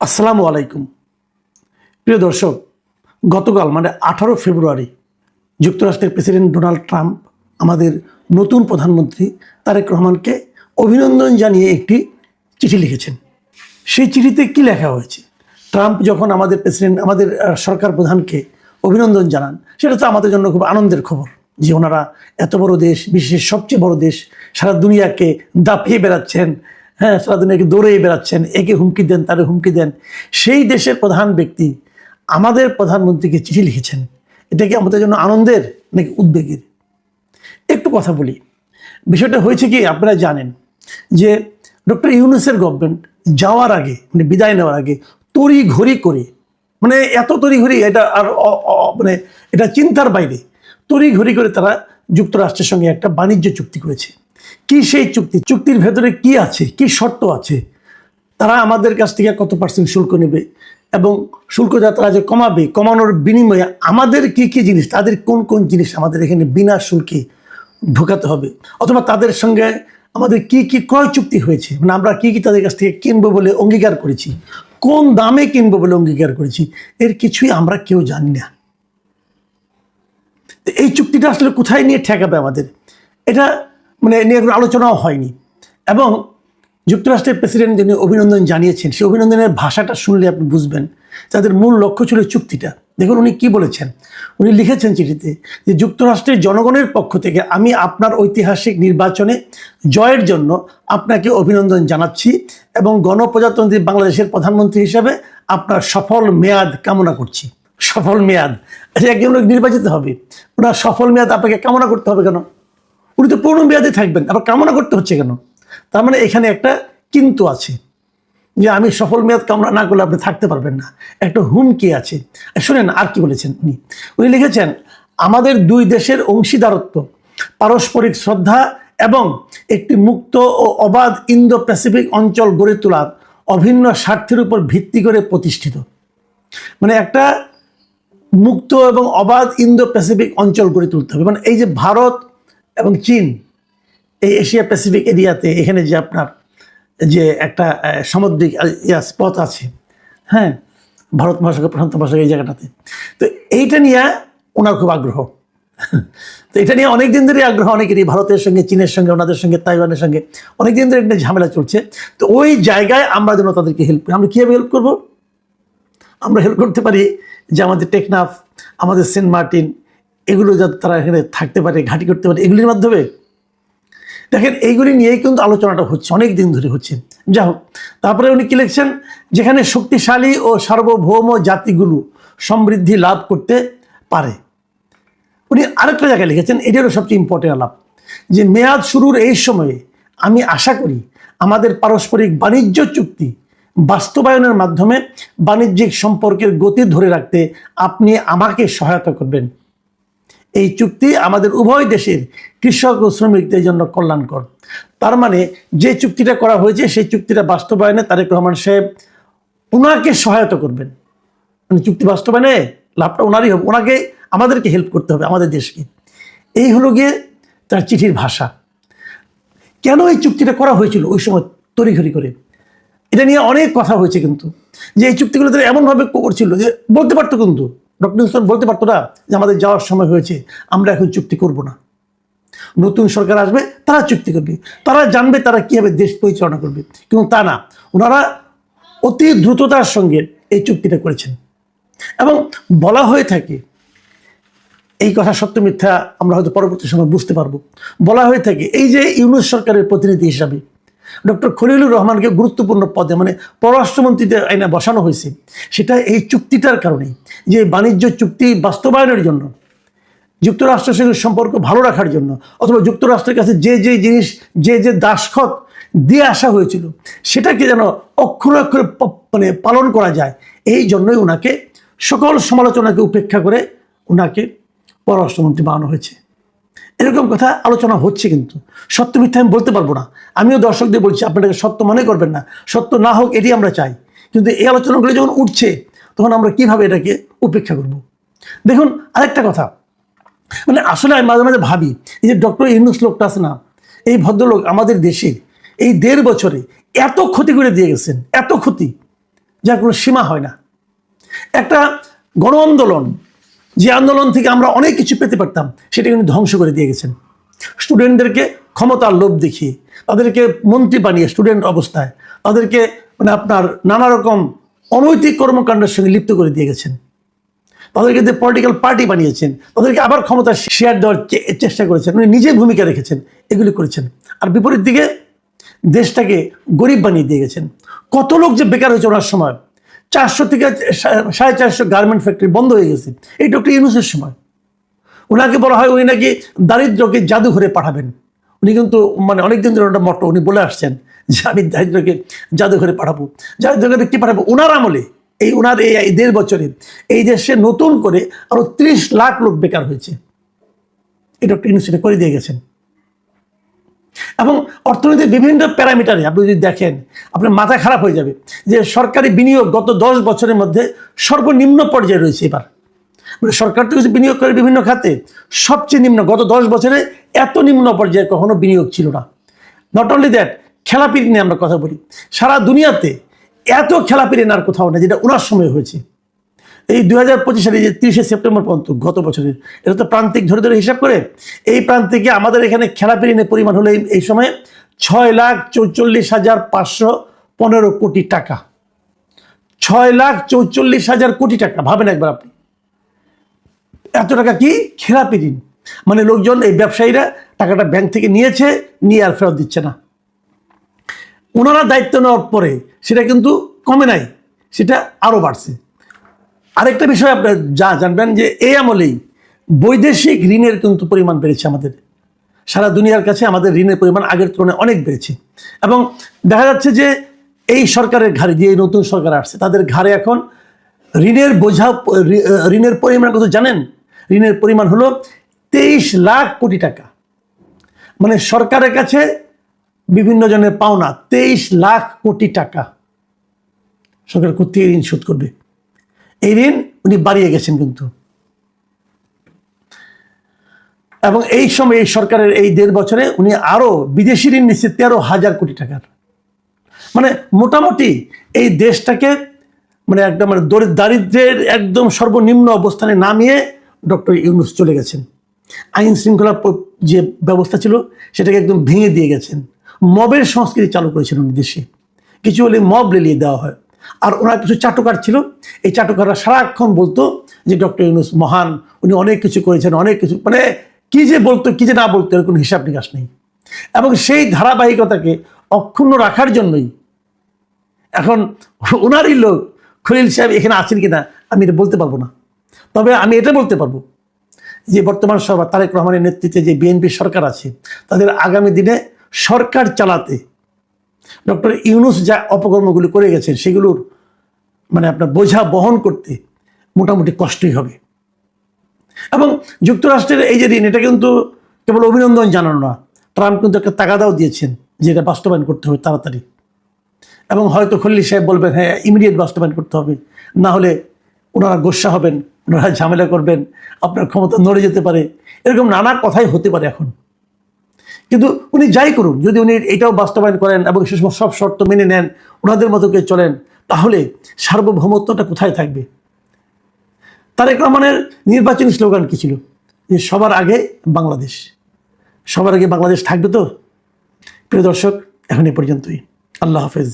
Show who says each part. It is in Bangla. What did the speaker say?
Speaker 1: আসসালামু আলাইকুম। প্রিয় দর্শক, গতকাল মানে আঠারো ফেব্রুয়ারি, যুক্তরাষ্ট্রের প্রেসিডেন্ট ডোনাল্ড ট্রাম্প, আমাদের নতুন প্রধানমন্ত্রী তারেক রহমানকে অভিনন্দন জানিয়ে একটি চিঠি লিখেছেন। সেই চিঠিতে কি লেখা হয়েছে? ট্রাম্প যখন আমাদের প্রেসিডেন্ট, আমাদের সরকার প্রধানকে অভিনন্দন জানান, সেটা তো আমাদের জন্য খুব আনন্দের খবর যে ওনারা এত বড় দেশ, বিশ্বের সবচেয়ে বড় দেশ, সারা দুনিয়াকে দাপিয়ে বেড়াচ্ছেন হ্যাঁ সারা দুনিয়াকে দৌড়ে বেড়াচ্ছেন, একে হুমকি দেন, তারে হুমকি দেন। সেই দেশের প্রধান ব্যক্তি আমাদের প্রধানমন্ত্রীকে চিঠি লিখেছেন। এটা কি আমাদের জন্য আনন্দের নাকি উদ্বেগের? একটু কথা বলি। বিষয়টা হয়েছে কি, আপনারা জানেন যে ডক্টর ইউনুসের গভর্নমেন্ট যাওয়ার আগে মানে বিদায় নেওয়ার আগে তড়ি ঘড়ি করে মানে এত তড়ি ঘড়ি এটা আর মানে এটা চিন্তার বাইরে তড়ি ঘড়ি করে তারা যুক্তরাষ্ট্রের সঙ্গে একটা বাণিজ্য চুক্তি করেছে। কি সেই চুক্তি? চুক্তির ভেতরে কি আছে? কি শর্ত আছে? তারা আমাদের কাছ থেকে কত পার্সেন্ট শুল্ক নেবে? এবং শুল্ক যা তারা যে কমাবে, কমানোর বিনিময়ে আমাদের কি কি জিনিস, তাদের কোন কোন জিনিস আমাদের এখানে বিনা শুল্কে ঢোকাতে হবে? অথবা তাদের সঙ্গে আমাদের কি কি ক্রয় চুক্তি হয়েছে? মানে আমরা কি কি তাদের কাছ থেকে কিনবো বলে অঙ্গীকার করেছি? কোন দামে কিনবো বলে অঙ্গীকার করেছি? এর কিছুই আমরা কেউ জানি না। এই চুক্তিটা আসলে কোথায় নিয়ে ঠেকাবে আমাদের? এটা মানে নিয়ে কোনো আলোচনাও হয়নি। এবং যুক্তরাষ্ট্রের প্রেসিডেন্ট যিনি অভিনন্দন জানিয়েছেন, সেই অভিনন্দনের ভাষাটা শুনলে আপনি বুঝবেন তাদের মূল লক্ষ্য ছিল চুক্তিটা। দেখুন উনি কি বলেছেন। উনি লিখেছেন চিঠিতে যে, যুক্তরাষ্ট্রের জনগণের পক্ষ থেকে আমি আপনার ঐতিহাসিক নির্বাচনে জয়ের জন্য আপনাকে অভিনন্দন জানাচ্ছি এবং গণপ্রজাতন্ত্রী বাংলাদেশের প্রধানমন্ত্রী হিসেবে আপনার সফল মেয়াদ কামনা করছি। সফল মেয়াদ। একজন লোক নির্বাচিত হবে। ওনার সফল মেয়াদ আপনাকে কামনা করতে হবে কেন? উনি তো পূর্ণ মেয়াদে থাকবেন, আবার কামনা করতে হচ্ছে কেন? তার মানে এখানে একটা কিন্তু আছে, যে আমি সফল মেয়াদ কামনা না করলে আপনি থাকতে পারবেন না। একটা হুমকি আছে। শুনেন আর কি বলেছেন উনি। উনি লিখেছেন, আমাদের দুই দেশের অংশীদারত্ব, পারস্পরিক শ্রদ্ধা এবং একটি মুক্ত ও অবাধ ইন্দো প্যাসিফিক অঞ্চল গড়ে তোলার অভিন্ন স্বার্থের উপর ভিত্তি করে প্রতিষ্ঠিত। মানে একটা মুক্ত এবং অবাধ ইন্দো প্যাসিফিক অঞ্চল গড়ে তুলতে হবে। মানে এই যে ভারত এবং চীন, এই এশিয়া প্যাসিফিক এরিয়াতে এখানে যে আপনার যে একটা সামুদ্রিক স্পট আছে হ্যাঁ ভারত মহাসাগর, প্রশান্ত মহাসাগর এই জায়গাটাতে। তো এইটা নিয়ে ওনার খুব আগ্রহ। তো এটা নিয়ে অনেক দিন ধরে আগ্রহ অনেকেরই, ভারতের সঙ্গে, চীনের সঙ্গে, ওনাদের সঙ্গে, তাইওয়ানের সঙ্গে অনেক দিন ধরে একটা ঝামেলা চলছে। তো ওই জায়গায় আমরা যেন তাদেরকে হেল্প করি। আমরা কীভাবে হেল্প করব? আমরা হেল্প করতে পারি যে আমাদের টেকনাফ, আমাদের সেন্ট মার্টিন এগুলো যাতে তারা এখানে থাকতে পারে, ঘাঁটি করতে পারে, এগুলির মাধ্যমে দেখেন এইগুলি নিয়েই কিন্তু আলোচনাটা হচ্ছে, অনেক দিন ধরে হচ্ছে। যা হোক, তারপরে উনি কি লিখছেন? যেখানে শক্তিশালী ও সার্বভৌম জাতিগুলো সমৃদ্ধি লাভ করতে পারে। উনি আরেকটা জায়গায় লিখেছেন এটারও সবচেয়ে ইম্পর্টেন্ট আলাপ, যে মেয়াদ শুরুর এই সময়ে আমি আশা করি আমাদের পারস্পরিক বাণিজ্য চুক্তি বাস্তবায়নের মাধ্যমে বাণিজ্যিক সম্পর্কের গতি ধরে রাখতে আপনি আমাকে সহায়তা করবেন। এই চুক্তি আমাদের উভয় দেশের কৃষক ও শ্রমিকদের জন্য কল্যাণকর। তার মানে যে চুক্তিটা করা হয়েছে, সেই চুক্তিটা বাস্তবায়নে তারেক রহমান সাহেব ওনাকে সহায়তা করবেন। মানে চুক্তি বাস্তবায়নে লাভটা ওনারই হবে ওনাকে আমাদেরকে হেল্প করতে হবে, আমাদের দেশকে। এই হলো গিয়ে তার চিঠির ভাষা। কেন এই চুক্তিটা করা হয়েছিল ওই সময় তড়িঘড়ি করে? এটা নিয়ে অনেক কথা হয়েছে কিন্তু। যে এই চুক্তিগুলো তারা এমনভাবে করছিল যে বলতে পারতো কিন্তু। ডক্টর ইউসুফ বলতে পারতো না যে আমাদের যাওয়ার সময় হয়েছে, আমরা এখন চুক্তি করব না। নতুন সরকার আসবে, তারা চুক্তি করবে। তারা জানবে তারা কীভাবে দেশ পরিচালনা করবে। কিন্তু তা না, ওনারা অতি দ্রুততার সঙ্গে এই চুক্তিটা করেছেন। এবং বলা হয়ে থাকে, এই কথা সত্য মিথ্যা আমরা হয়তো পরবর্তী সময় বুঝতে পারব। বলা হয়ে থাকে, এই যে ইউনুস সরকারের প্রতিনিধি হিসাবে ডক্টর খলিলুর রহমানকে গুরুত্বপূর্ণ পদে মানে পররাষ্ট্রমন্ত্রীতে আইনে বসানো হয়েছে, সেটা এই চুক্তিটার কারণেই যে বাণিজ্য চুক্তি বাস্তবায়নের জন্য, যুক্তরাষ্ট্রের সঙ্গে সম্পর্ক ভালো রাখার জন্য, অথবা যুক্তরাষ্ট্রের কাছে যে যে জিনিস, যে যে দাসখত দিয়ে আসা হয়েছিল, সেটাকে যেন অক্ষরে অক্ষরে মানে পালন করা যায়, এই জন্যই ওনাকে সকল সমালোচনাকে উপেক্ষা করে ওনাকে পররাষ্ট্রমন্ত্রী বানানো হয়েছে। এরকম কথা আলোচনা হচ্ছে কিন্তু। সত্য মিথ্যা আমি বলতে পারব না। আমিও দর্শকদের বলছি আপনাদেরকে সত্য মনে করবেন না। সত্য না হোক, এটি আমরা চাই। কিন্তু এই আলোচনাগুলো যখন উঠছে, তখন আমরা কীভাবে এটাকে উপেক্ষা করব? দেখুন, আরেকটা কথা। মানে আসলে আমি মাঝে মাঝে ভাবি, এই যে ডক্টর ইউনুস লোকটা আছে না, এই ভদ্রলোক আমাদের দেশের এই দেড় বছরে এত ক্ষতি করে দিয়ে গেছেন, এত ক্ষতি, যার কোনো সীমা হয় না। একটা গণ আন্দোলন যে আন্দোলন থেকে আমরা অনেক কিছু পেতে পারতাম, সেটা কিন্তু ধ্বংস করে দিয়ে গেছেন। স্টুডেন্টদেরকে ক্ষমতার লোভ দেখিয়ে, তাদেরকে মন্ত্রী বানিয়ে স্টুডেন্ট অবস্থায়, তাদেরকে মানে আপনার নানা রকম অনৈতিক কর্মকাণ্ডের সঙ্গে লিপ্ত করে দিয়ে গেছেন। তাদেরকে যে পলিটিক্যাল পার্টি বানিয়েছেন, তাদেরকে আবার ক্ষমতা শেয়ার দেওয়ার চেষ্টা করেছেন, উনি নিজে ভূমিকা রেখেছেন, এগুলি করেছেন। আর বিপরীত দিকে দেশটাকে গরিব বানিয়ে দিয়ে গেছেন। কত লোক যে বেকার হয়েছে ওনার সময় চারশো থেকে সাড়ে চারশো গার্মেন্ট ফ্যাক্টরি বন্ধ হয়ে গেছে। এই ডক্টর ইউনুসের সময়। ওনাকে বলা হয় উনি নাকি দারিদ্রকে জাদুঘরে পাঠাবেন। উনি কিন্তু মানে অনেকদিন ধরে ওটা মটো উনি বলে আসছেন যে আমি দারিদ্রকে জাদুঘরে পাঠাবো। জাদুঘরে কি পাঠাবো? ওনার আমলে, এই ওনার এই এই দেড় বছরে, এই দেশে নতুন করে আরও ত্রিশ লাখ লোক বেকার হয়েছে। এই ডক্টর ইউনুস করে দিয়ে গেছেন। এবং অর্থনীতির বিভিন্ন প্যারামিটারে, আপনি যদি দেখেন, আপনার মাথা খারাপ হয়ে যাবে যে সরকারি বিনিয়োগ গত দশ বছরের মধ্যে সর্বনিম্ন পর্যায়ে রয়েছে এবার। মানে সরকার তো কিছু বিনিয়োগ করে বিভিন্ন খাতে, সবচেয়ে নিম্ন, গত দশ বছরে এত নিম্ন পর্যায়ে কখনো বিনিয়োগ ছিল না। নট অনলি দ্যাট খেলাপির নিয়ে আমরা কথা বলি। সারা দুনিয়াতে এত খেলাপির আর কোথাও না যেটা ওনার সময় হয়েছে। এই দুই হাজার পঁচিশ সালে যে তিরিশে সেপ্টেম্বর পর্যন্ত গত বছরের, এটা তো প্রান্তিক ধরে ধরে হিসাব করে, এই প্রান্তিকে আমাদের এখানে খেলাপি ঋণের পরিমাণ হলো এই- সময় ছয় লাখ চৌচল্লিশ হাজার পাঁচশো পনেরো কোটি টাকা। ছয় লাখ চৌচল্লিশ হাজার কোটি টাকা, ভাবেন একবার আপনি। এত টাকা কি? খেলাপি ঋণ মানে লোকজন, এই ব্যবসায়ীরা টাকাটা ব্যাংক থেকে নিয়েছে, নিয়ে আর ফেরত দিচ্ছে না। ওনারা দায়িত্ব নেওয়ার পরে সেটা কিন্তু কমে নাই, সেটা আরও বাড়ছে। আরেকটা বিষয় আপনার যা জানবেন যে এই আমলেই বৈদেশিক ঋণের কিন্তু পরিমাণ বেড়েছে আমাদের। সারা দুনিয়ার কাছে আমাদের ঋণের পরিমাণ আগের তুলনায় অনেক বেড়েছে। এবং দেখা যাচ্ছে যে এই সরকারের ঘাড়ে, যে নতুন সরকার আসছে, তাদের ঘাড়ে এখন ঋণের বোঝা ঋণের পরিমাণ কত জানেন? ঋণের পরিমাণ হলো তেইশ লাখ কোটি টাকা। মানে সরকারের কাছে বিভিন্ন জনের পাওনা তেইশ লাখ কোটি টাকা। সরকার কোথেকে ঋণ শোধ করবে। এই ঋণ উনি বাড়িয়ে গেছেন কিন্তু। এবং এই সময় এই সরকারের এই দেড় বছরে উনি আরও বিদেশি ঋণ নিচ্ছে তেরো হাজার কোটি টাকার। মানে মোটামুটি এই দেশটাকে মানে একদম মানে দরি- দারিদ্র্যের একদম সর্বনিম্ন অবস্থানে নামিয়ে ডক্টর ইউনুস চলে গেছেন। আইন শৃঙ্খলা যে ব্যবস্থা ছিল সেটাকে একদম ভেঙে দিয়ে গেছেন। মবের সংস্কৃতি চালু করেছেন উনি দেশে। কিছু হলে মব লেলিয়ে দেওয়া হয়। আর ওনার কিছু চাটুকার ছিল। এই চাটুকাররা সারাক্ষণ বলতো যে ডক্টর ইউনুস মহান, উনি অনেক কিছু করেছেন, অনেক কিছু মানে কি যে বলতো, কি যে না বলতো, এর কোনো হিসাব নিকাশ নেই। এবং সেই ধারাবাহিকতাকে অক্ষুণ্ণ রাখার জন্যই এখন ওনারই লোক খলিল সাহেব এখানে আছেন কিনা আমি এটা বলতে পারব না। তবে আমি এটা বলতে পারব যে বর্তমান সরকার তারেক রহমানের নেতৃত্বে যে বিএনপি সরকার আছে, তাদের আগামী দিনে সরকার চালাতে ডক্টর ইউনুস যা অপকর্মগুলি করে গেছেন, সেগুলোর মানে আপনার বোঝা বহন করতে মোটামুটি কষ্টই হবে। এবং যুক্তরাষ্ট্রের এই যে ঋণ, এটা কিন্তু কেবল অভিনন্দন জানানো না, ট্রাম্প কিন্তু একটা তাগাদাও দিয়েছেন যে এটা বাস্তবায়ন করতে হবে তাড়াতাড়ি। এবং হয়তো খল্লি সাহেব বলবেন হ্যাঁ ইমিডিয়েট বাস্তবায়ন করতে হবে, না হলে ওনারা গোসা হবেন, ওনারা ঝামেলা করবেন, আপনার ক্ষমতা নড়ে যেতে পারে, এরকম নানা কথাই হতে পারে এখন। কিন্তু উনি যাই করুন, যদি উনি এটাও বাস্তবায়ন করেন এবং সে সব শর্ত মেনে নেন, ওনাদের মতো করে চলেন, তাহলে সার্বভৌমত্বটা কোথায় থাকবে? তারেক রহমানের নির্বাচনী স্লোগান কী ছিল? যে সবার আগে বাংলাদেশ। সবার আগে বাংলাদেশ থাকবে তো? প্রিয় দর্শক, এখন এ পর্যন্তই। আল্লাহ হাফেজ।